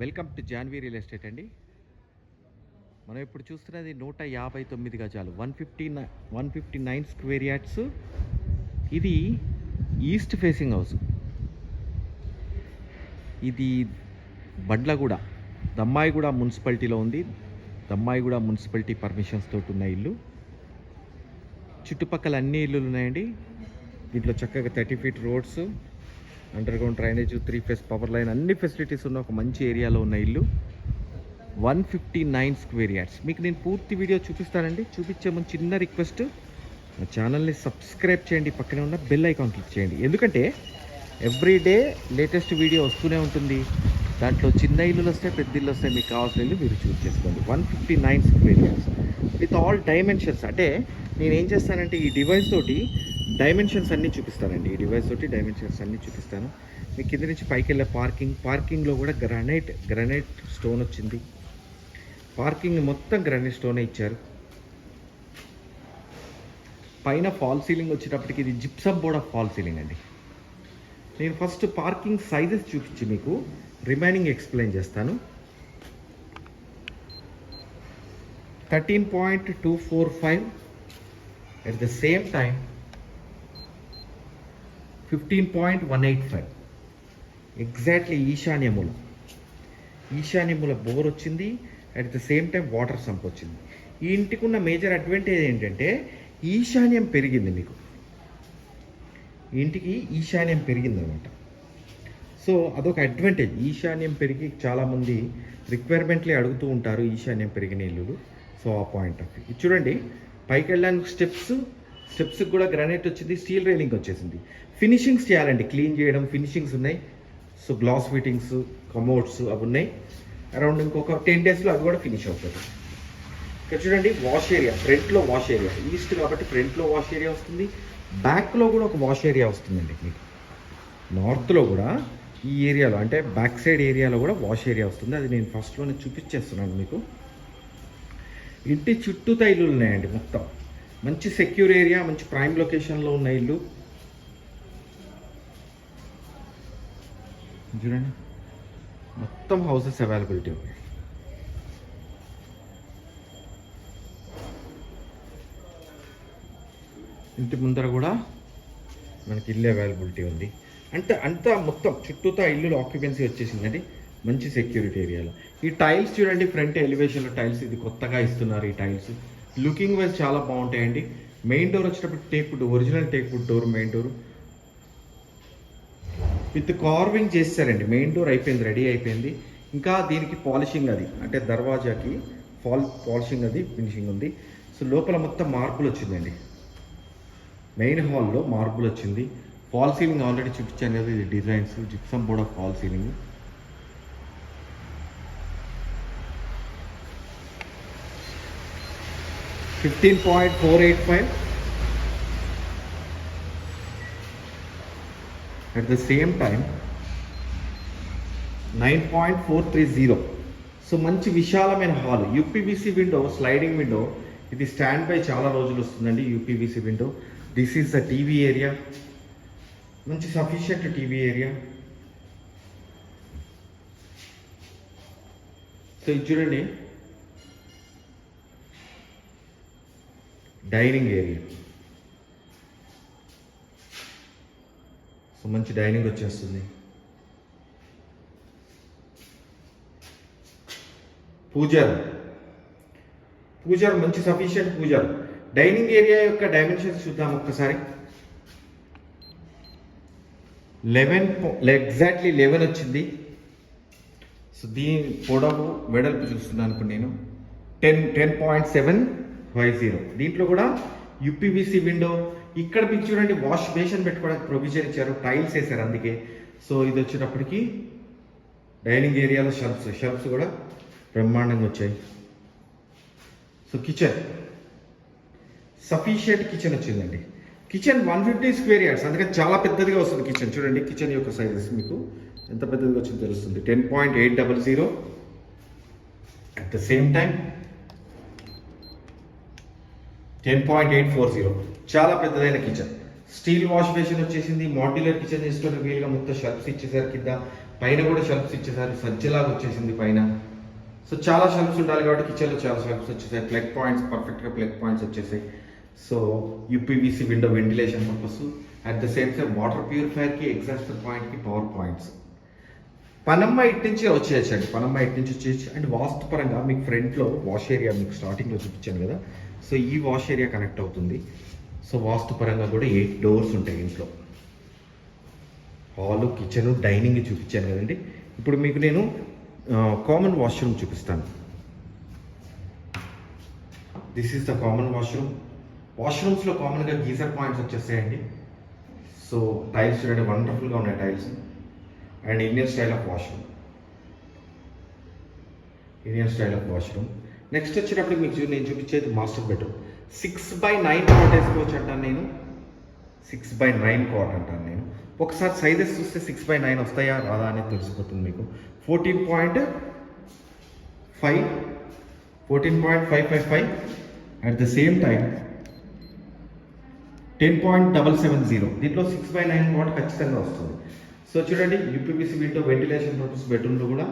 Welcome to Janvi real estate అండి. మనం ఇప్పుడు చూస్తున్నది నూట యాభై తొమ్మిది గజాలు one fifty one fifty nine square yards. ఇది ఈస్ట్ ఫేసింగ్ హౌస్. ఇది బండ్లగూడ దమ్మాయిగూడ మున్సిపాలిటీలో ఉంది. దమ్మాయిగూడ మున్సిపాలిటీ పర్మిషన్స్ తోటి ఉన్న ఇల్లు. చుట్టుపక్కల అన్ని ఇల్లులు ఉన్నాయండి దీంట్లో చక్కగా thirty feet roads underground drainage three phase power line అన్ని ఫెసిలిటీస్ ఉన్న ఒక మంచి ఏరియాలో ఉన్న ఇల్లు. One fifty nine square yards మీకు నేను పూర్తి వీడియో చూపిస్తానండి. చూపించే ముందు చిన్న రిక్వెస్ట్ మా ఛానల్ని సబ్స్క్రైబ్ చేయండి. పక్కనే ఉన్న బెల్ ఐకాన్ క్లిక్ చేయండి. ఎందుకంటే ఎవ్రీడే లేటెస్ట్ వీడియో వస్తూనే ఉంటుంది. దాంట్లో చిన్న ఇల్లులు వస్తాయి పెద్ద ఇల్లు వస్తాయి. మీకు కావాల్సిన ఇల్లు మీరు చూస్ చేసుకోండి. One fifty nine square yards with all dimensions అంటే నేను ఏం చేస్తానంటే ఈ డివైస్ తోటి డైమెన్షన్స్ అన్నీ చూపిస్తానండి ఈ డివైస్ తోటి డైమెన్షన్స్ అన్నీ చూపిస్తాను. మీ కింద నుంచి పైకి వెళ్ళే పార్కింగ్ పార్కింగ్లో కూడా గ్రానైట్ గ్రానైట్ స్టోన్ వచ్చింది. పార్కింగ్ మొత్తం గ్రనైట్ స్టోనే ఇచ్చారు. పైన ఫాల్ సీలింగ్ వచ్చేటప్పటికి ఇది gypsum board of fall ceiling అండి. నేను ఫస్ట్ పార్కింగ్ సైజెస్ చూపించి మీకు రిమైనింగ్ ఎక్స్ప్లెయిన్ చేస్తాను. Thirteen point two four five at the same time fifteen point one eight five exactly ఈశాన్యముల ఈశాన్యముల బోర్ వచ్చింది at the same time water sump వచ్చింది. ఈ ఇంటికి ఉన్న మేజర్ అడ్వాంటేజ్ ఏంటంటే ఈశాన్యం పెరిగింది మీకు. ఇంటికి ఈశాన్యం పెరిగింది అనమాట సో అదొక అడ్వాంటేజ్ ఈశాన్యం పెరిగి చాలామంది రిక్వైర్మెంట్లే అడుగుతూ ఉంటారు ఈశాన్యం పెరిగిన ఇల్లులు. సో ఆ పాయింట్ ఆఫ్ వ్యూ ఇది చూడండి పైకి వెళ్ళడానికి స్టెప్స్ స్టెప్స్కి కూడా గ్రానైట్ వచ్చింది స్టీల్ రైలింగ్ వచ్చేసింది. ఫినిషింగ్స్ చేయాలండి క్లీన్ చేయడం ఫినిషింగ్స్ ఉన్నాయి. సో గ్లాస్ ఫిట్టింగ్స్ కమోడ్స్ అవి ఉన్నాయి. అరౌండ్ ఇంకొక టెన్ డేస్లో అవి కూడా ఫినిష్ అవుతుంది ఇక్కడ చూడండి వాష్ ఏరియా ఫ్రంట్లో వాష్ ఏరియా. ఈస్ట్ కాబట్టి ఫ్రంట్లో వాష్ ఏరియా వస్తుంది. బ్యాక్లో కూడా ఒక వాష్ ఏరియా వస్తుందండి మీకు. నార్త్లో కూడా ఈ ఏరియాలో అంటే బ్యాక్ సైడ్ ఏరియాలో కూడా వాష్ ఏరియా వస్తుంది. అది నేను ఫస్ట్లోనే చూపించేస్తున్నాను మీకు. ఇంటి చుట్టూ తైలు ఉన్నాయండి మొత్తం. మంచి సెక్యూర్ ఏరియా మంచి ప్రైమ్ లొకేషన్లో ఉన్న ఇల్లు. చూడండి. మొత్తం హౌసెస్ అవైలబిలిటీ ఉన్నాయి. ఇంటి ముందర కూడా మనకి ఇల్లు అవైలబిలిటీ ఉంది. అంటే అంతా మొత్తం చుట్టూతా ఇల్లు ఆక్యుపెన్సీ వచ్చేసిందండి మంచి సెక్యూరిటీ ఏరియాలో ఈ టైల్స్ చూడండి ఫ్రంట్ ఎలివేషన్లో టైల్స్ ఇది కొత్తగా ఇస్తున్నారు ఈ టైల్స్ లుకింగ్ వైజ్ చాలా బాగుంటాయండి. మెయిన్ డోర్ వచ్చేటప్పుడు teak wood original teak wood door main door with carving చేస్తారండి మెయిన్ డోర్ అయిపోయింది రెడీ అయిపోయింది. ఇంకా దీనికి పాలిషింగ్ అది. అంటే దర్వాజాకి ఫాల్ పాలిషింగ్ అది ఫినిషింగ్ ఉంది. సో లోపల మొత్తం మార్పులు వచ్చిందండి. మెయిన్ హాల్లో మార్పులు వచ్చింది. ఫాల్ సీలింగ్ ఆల్రెడీ చూపించాను కదా ఇది designs gypsum board of fall ceiling fifteen point four eight five at the same time nine point four three zero so మంచి విశాలమైన hall UPVC window sliding window ఇది స్టాండ్ బై చాలా రోజులు వస్తుందండి UPVC window this is the TV area మంచి sufficient TV area so ఇది చూడండి. Dining area. So మంచి డైనింగ్ వచ్చేస్తుంది. పూజర్. పూజర్ మంచి సఫిషియంట్ పూజర్. డైనింగ్ ఏరియా యొక్క డైమెన్షన్స్ చూద్దాం ఒక్కసారి. లెవెన్ ఎగ్జాక్ట్లీ లెవెన్ వచ్చింది. సో దీని పొడవు వెడల్పు చూస్తున్నాను ఇప్పుడు నేను. Ten ten point seven. Why zero. దీంట్లో కూడా యూపీవీసీ విండో. ఇక్కడ మీకు చూడండి వాష్ బేషన్ పెట్టుకోవడానికి ప్రొవిజన్ ఇచ్చారు టైల్స్ వేశారు అందుకే. సో ఇది వచ్చేటప్పటికి డైనింగ్ ఏరియాలో షెల్ఫ్స్ షెల్ఫ్స్ కూడా బ్రహ్మాండంగా వచ్చాయి. So kitchen. సఫిషియంట్ కిచెన్ వచ్చిందండి. Kitchen one fifty square yards. అందుకని చాలా పెద్దదిగా వస్తుంది కిచెన్. చూడండి కిచెన్ యొక్క సైజెస్ మీకు ఎంత పెద్దదిగా వచ్చిందో తెలుస్తుంది. Ten point eight double zero. At the same time ten point eight four zero చాలా పెద్దదైన కిచెన్ స్టీల్ వాష్ బేసిన్ వచ్చేసింది. మాడ్యులర్ కిచెన్ చేసుకోవడానికి వీలుగా మొత్తం షెల్ఫ్స్ ఇచ్చేసారు కింద. పైన కూడా షెల్ఫ్స్ ఇచ్చేసారు. సజ్జలాగా వచ్చేసింది పైన. సో చాలా షెల్ఫ్స్ ఉండాలి కాబట్టి కిచెన్లో చాలా షెల్ఫ్స్ వచ్చేసాయి. ప్లగ్ పాయింట్స్ పర్ఫెక్ట్గా ప్లగ్ పాయింట్స్ వచ్చేసాయి. So UPVC window ventilation purpose at the same time water ప్యూరిఫైర్కి exhauster పాయింట్కి పవర్ పాయింట్స్ పనమ్మ ఇటు నుంచి వచ్చేయచ్చండి. పనమ్మ ఇటు నుంచి వచ్చేయచ్చు. అండ్ వాస్తు పరంగా మీకు ఫ్రంట్లో వాష్ ఏరియా మీకు స్టార్టింగ్లో చూపించాను కదా. సో ఈ వాష్ ఏరియా కనెక్ట్ అవుతుంది. సో వాస్తు పరంగా కూడా ఎయిట్ డోర్స్ ఉంటాయి ఇంట్లో. హాలు కిచెన్ డైనింగ్ చూపించాను కదండి. ఇప్పుడు మీకు నేను కామన్ వాష్రూమ్ చూపిస్తాను. This is the common washroom వాష్రూమ్స్లో కామన్గా గీజర్ పాయింట్స్ వచ్చేస్తాయండి. సో టైల్స్ చూడండి వండర్ఫుల్గా ఉన్నాయి tiles. And Indian style of washroom. Indian style of washroom. Next వచ్చేటప్పుడు మీకు నేను చూపించేది master bedroom six by nine cot వేసుకోవచ్చు అంటాను నేను. సిక్స్ బై నైన్ కాట్ అంటాను నేను. ఒకసారి సైజెస్ చూస్తే సిక్స్ బై నైన్ వస్తాయా? రాదా అనేది తెలిసిపోతుంది మీకు. Fourteen point five fourteen point five five five at the same time ten point double seven zero దీంట్లో సిక్స్ బై నైన్ కాట్ ఖచ్చితంగా వస్తుంది. సో చూడండి యూపీపీసీ విండో వెంటిలేషన్ పర్పస్ బెడ్రూమ్లో కూడా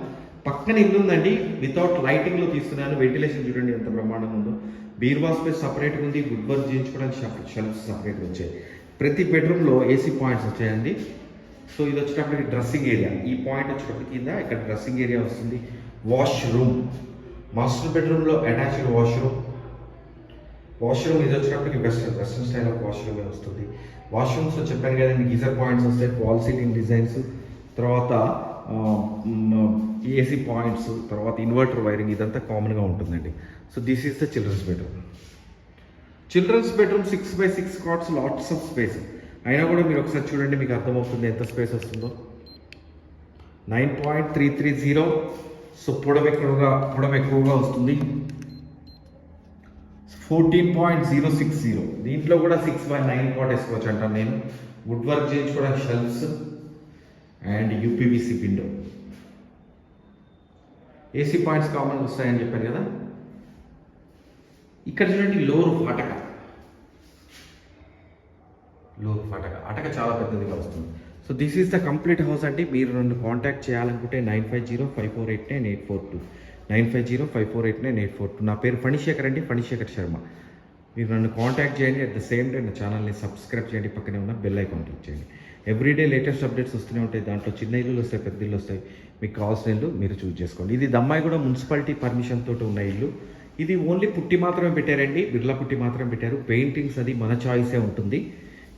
పక్కన ఇల్లు ఉందండి. వితౌట్ లైటింగ్లో తీస్తున్నాను. వెంటిలేషన్ చూడండి ఎంత బ్రహ్మాండంగా ఉందో. బీర్వా స్పేస్ సపరేట్గా ఉంది. గుడ్ వర్క్ చేయించుకోవడానికి షెల్ఫ్స్ సపరేట్గా వచ్చాయి. ప్రతి బెడ్రూమ్లో ఏసీ పాయింట్స్ వచ్చాయండి. సో ఇది వచ్చేటప్పటికి డ్రెస్సింగ్ ఏరియా ఈ పాయింట్ వచ్చేటప్పటికి కింద ఇక్కడ డ్రెస్సింగ్ ఏరియా వస్తుంది. వాష్రూమ్ మాస్టర్ బెడ్రూమ్లో అటాచ్డ్ వాష్రూమ్ వాష్రూమ్ ఇది వచ్చేటప్పటికి western western style of washroom వస్తుంది. వాష్రూమ్స్ చెప్పాను కదండి. గీజర్ పాయింట్స్ వస్తాయి. వాల్ సీలింగ్ డిజైన్స్ తర్వాత ఏసీ పాయింట్స్ తర్వాత ఇన్వర్టర్ వైరింగ్ ఇదంతా కామన్గా ఉంటుందండి. So this is the children's bedroom children's bedroom six by six cots lots of space అయినా కూడా మీరు ఒకసారి చూడండి మీకు అర్థమవుతుంది ఎంత స్పేస్ వస్తుందో. Nine point three three zero so పొడవు ఎక్కువగా పొడవు ఎక్కువగా వస్తుంది. Fourteen point zero six zero దీంట్లో కూడా సిక్స్ బై నైన్ కాట్ వేసుకోవచ్చు అంటాను నేను. వుడ్ వర్క్ చేయించుకోవడానికి shelves and UPVC window. AC points common వస్తాయని చెప్పాను కదా? ఇక్కడ చూడండి లోరు అటక లోరు అటక అటక చాలా పెద్దదిగా వస్తుంది. So this is the complete house అండి. మీరు నన్ను కాంటాక్ట్ చేయాలనుకుంటే nine five zero five four eight nine eight four two. Nine five zero five four eight nine eight four two. నా పేరు ఫణిశేఖర్ అండి. ఫణిశేఖర్ శర్మ. మీరు నన్ను కాంటాక్ట్ చేయండి. అట్ ద సేమ్ టైం నా ఛానల్ని సబ్స్క్రైబ్ చేయండి. పక్కనే ఉన్న బెల్ ఐకాన్ క్లిక్ చేయండి. ఎవ్రీడే లేటెస్ట్ అప్డేట్స్ వస్తూనే ఉంటాయి. దాంట్లో చిన్న ఇల్లులు వస్తాయి పెద్ద ఇల్లు వస్తాయి. మీకు కావాల్సిన ఇల్లు మీరు చూజ్ చేసుకోండి. ఇది దమ్మాయి కూడా మున్సిపాలిటీ పర్మిషన్ తోటి ఉన్న ఇల్లు. ఇది ఓన్లీ పుట్టి మాత్రమే పెట్టారండి. బిర్లా పుట్టి మాత్రమే పెట్టారు. పెయింటింగ్స్ అది మన చాయిసే ఉంటుంది.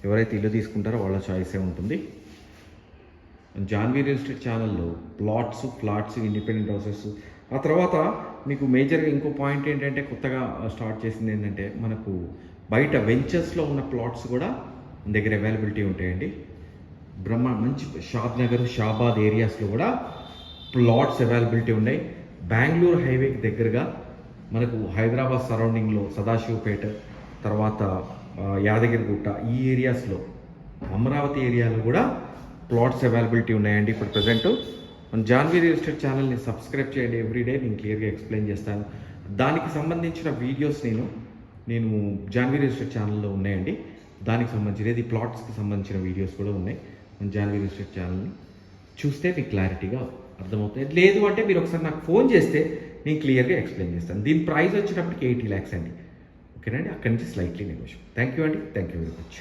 ఎవరైతే ఇల్లు తీసుకుంటారో వాళ్ళ చాయిసే ఉంటుంది. జాన్వీ రియల్ ఎస్టేట్ ఛానల్లో ప్లాట్స్ ఫ్లాట్స్ ఇండిపెండెంట్ హౌసెస్ ఆ తర్వాత మీకు మేజర్గా ఇంకో పాయింట్ ఏంటంటే కొత్తగా స్టార్ట్ చేసింది ఏంటంటే మనకు బయట వెంచర్స్లో ఉన్న ప్లాట్స్ కూడా మన దగ్గర అవైలబిలిటీ ఉంటాయండి. బ్రహ్మ మంచి షాద్ నగర్ షాబాద్ ఏరియాస్లో కూడా ప్లాట్స్ అవైలబిలిటీ ఉన్నాయి. బెంగళూరు హైవేకి దగ్గరగా మనకు హైదరాబాద్ సరౌండింగ్లో సదాశివపేట తర్వాత యాదగిరిగుట్ట ఈ ఏరియాస్లో అమరావతి ఏరియాలో కూడా ప్లాట్స్ అవైలబిలిటీ ఉన్నాయండి ఇప్పుడు ప్రజెంట్ మన జాన్వీ రియల్ ఎస్టేట్ ఛానల్ని సబ్స్క్రైబ్ చేయండి ఎవ్రీడే నేను క్లియర్గా ఎక్స్ప్లెయిన్ చేస్తాను. దానికి సంబంధించిన వీడియోస్ నేను నేను జాన్వీ రియల్ ఎస్టేట్ ఛానల్లో ఉన్నాయండి. దానికి సంబంధించిన ఇది ప్లాట్స్కి సంబంధించిన వీడియోస్ కూడా ఉన్నాయి. జాన్వీ రియల్ ఛానల్ని చూస్తే మీకు క్లారిటీగా అర్థమవుతుంది. లేదు అంటే మీరు ఒకసారి నాకు ఫోన్ చేస్తే నేను క్లియర్గా ఎక్స్ప్లెయిన్ చేస్తాను. దీని ప్రైస్ వచ్చేటప్పటికి ఎయిటీ ల్యాక్స్ అండి. ఓకేనండి అక్కడి నుంచి స్లైట్లీ నెగోషియబుల్ థ్యాంక్ యూ అండి. Thank you very much